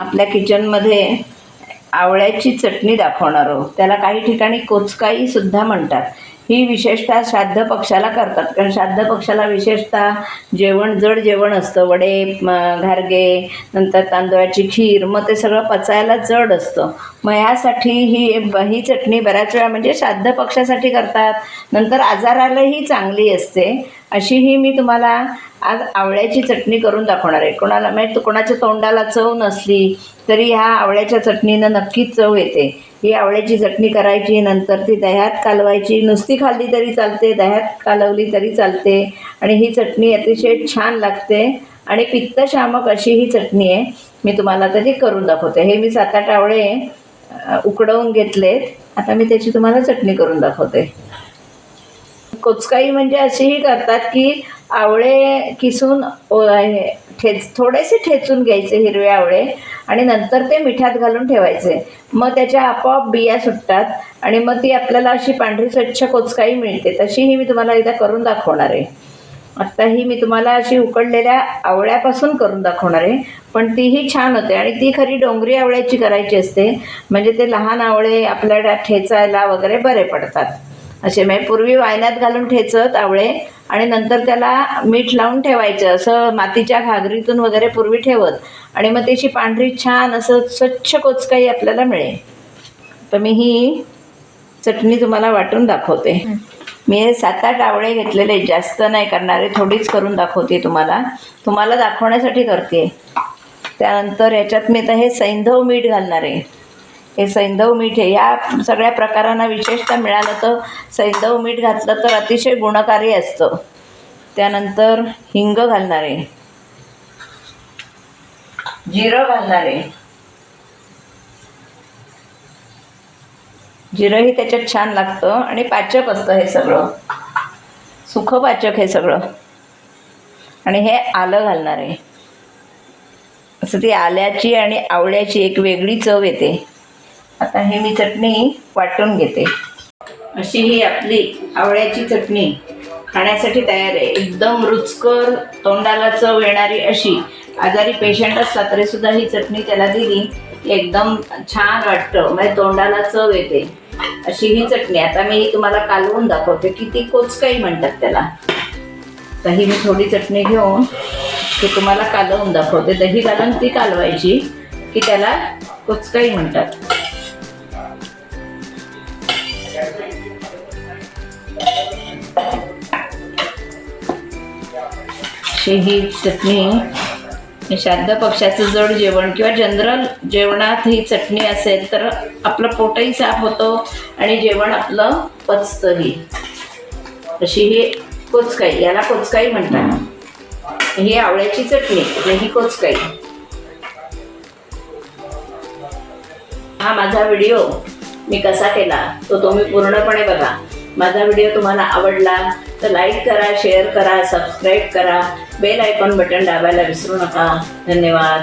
आपल्या किचनमध्ये आवळ्याची चटणी दाखवणार आहोत. त्याला काही ठिकाणी कोचकाई सुद्धा म्हणतात. ही विशेषतः श्राद्ध पक्षाला करतात. कारण श्राद्ध पक्षाला विशेषतः जेवण जड जेवण असतं. वडे घारगे नंतर तांदळाची खीर मग ते सगळं पचायला जड असतं. मग यासाठी ही ही चटणी बऱ्याच वेळा म्हणजे श्राद्ध पक्षासाठी करतात. नंतर आजारालाही चांगली असते. अशी ही मी तुम्हाला आज आवळ्याची चटणी करून दाखवणार आहे. कोणाला म्हणजे कोणाच्या तोंडाला चव नसली तरी ह्या आवळ्याच्या चटणीनं नक्कीच चव येते. ही आवळ्याची चटणी करायची नंतर ती दह्यात कालवायची. नुसती खाल्ली तरी चालते दह्यात कालवली तरी चालते. आणि ही चटणी अतिशय छान लागते. आणि पित्तशामक अशी ही चटणी आहे. मी तुम्हाला आता ती करून दाखवते. हे मी सात आठ आवळे आहे उकडवून घेतलेत. आता मी त्याची तुम्हाला चटणी करून दाखवते. कोचकाई म्हणजे अशीही करतात की आवळे किसून हे, ठेच थोडेसे ठेचून घ्यायचे हिरवे आवळे आणि नंतर ते मिठात घालून ठेवायचे. मग त्याच्या आपोआप बिया सुटतात आणि मग ती आपल्याला अशी पांढरी स्वच्छ कोचकाई मिळते. तशीही मी तुम्हाला एकदा करून दाखवणार आहे. आत्ता ही मी तुम्हाला अशी उकडलेल्या आवळ्यापासून करून दाखवणार आहे. पण तीही छान होते आणि ती खरी डोंगरी आवळ्याची करायची असते. म्हणजे ते लहान आवळे आपल्याला ठेचायला वगैरे बरे पडतात. असे म्हणजे पूर्वी वायनात घालून ठेचत आवळे आणि नंतर त्याला मीठ लावून ठेवायचं. असं मातीच्या घागरीतून वगैरे पूर्वी ठेवत. आणि मग त्याची पांढरी छान असं स्वच्छ कोचकाई आपल्याला मिळेल. तर मी ही चटणी तुम्हाला वाटून दाखवते. मी हे सात आठ आवळे घेतलेले जास्त नाही करणारे थोडीच करून दाखवते तुम्हाला. तुम्हाला दाखवण्यासाठी करते. त्यानंतर याच्यात मी आता हे सैंधव मीठ घालणार आहे. हे सैंधव मीठ आहे. या सगळ्या प्रकारांना विशेषतः मिळालं तर सैंधव मीठ घातलं तर अतिशय गुणकारी असतं. त्यानंतर हिंग घालणार आहे. जिरं घालणार आहे. जिरंही त्याच्यात छान लागतं आणि पाचक असतं हे सगळं. सुखं पाचक हे सगळं. आणि हे आलं घालणार आहे. असं ती आल्याची आणि आवळ्याची एक वेगळी चव येते. आता हे मी चटणी वाटून घेते. अशी ही आपली आवळ्याची चटणी खाण्यासाठी तयार आहे. एकदम रुचकर तोंडाला चव येणारी अशी. आजारी पेशंट असला तरी सुद्धा ही चटणी त्याला दिली. की एकदम छान वाटतं. म्हणजे तोंडाला चव येते. अशी ही चटणी. आता मी तुम्हाला कालवून दाखवते. किती कोचकाई म्हणतात त्याला. तर ही मी थोडी चटणी घेऊन ती तुम्हाला कालवून दाखवते. दही घालून ती कालवायची की त्याला कोचकाई म्हणतात. ही चटणी श्राद्ध पक्षाचं जड जेवण किंवा जनरल जेवणात ही चटणी असेल तर आपलं पोटही साफ होतो आणि जेवण आपलं पचतंही. अशी ही कोचकाई याला कोचकाई म्हणतात. ही आवळ्याची चटणी ही कोचकाई. हा माझा व्हिडिओ मी कसा केला तो तुम्ही पूर्णपणे बघा. माझा व्हिडिओ तुम्हाला आवडला तर लाईक करा शेअर करा सबस्क्राईब करा. बेल आयकॉन बटन दाबायला विसरू नका. धन्यवाद.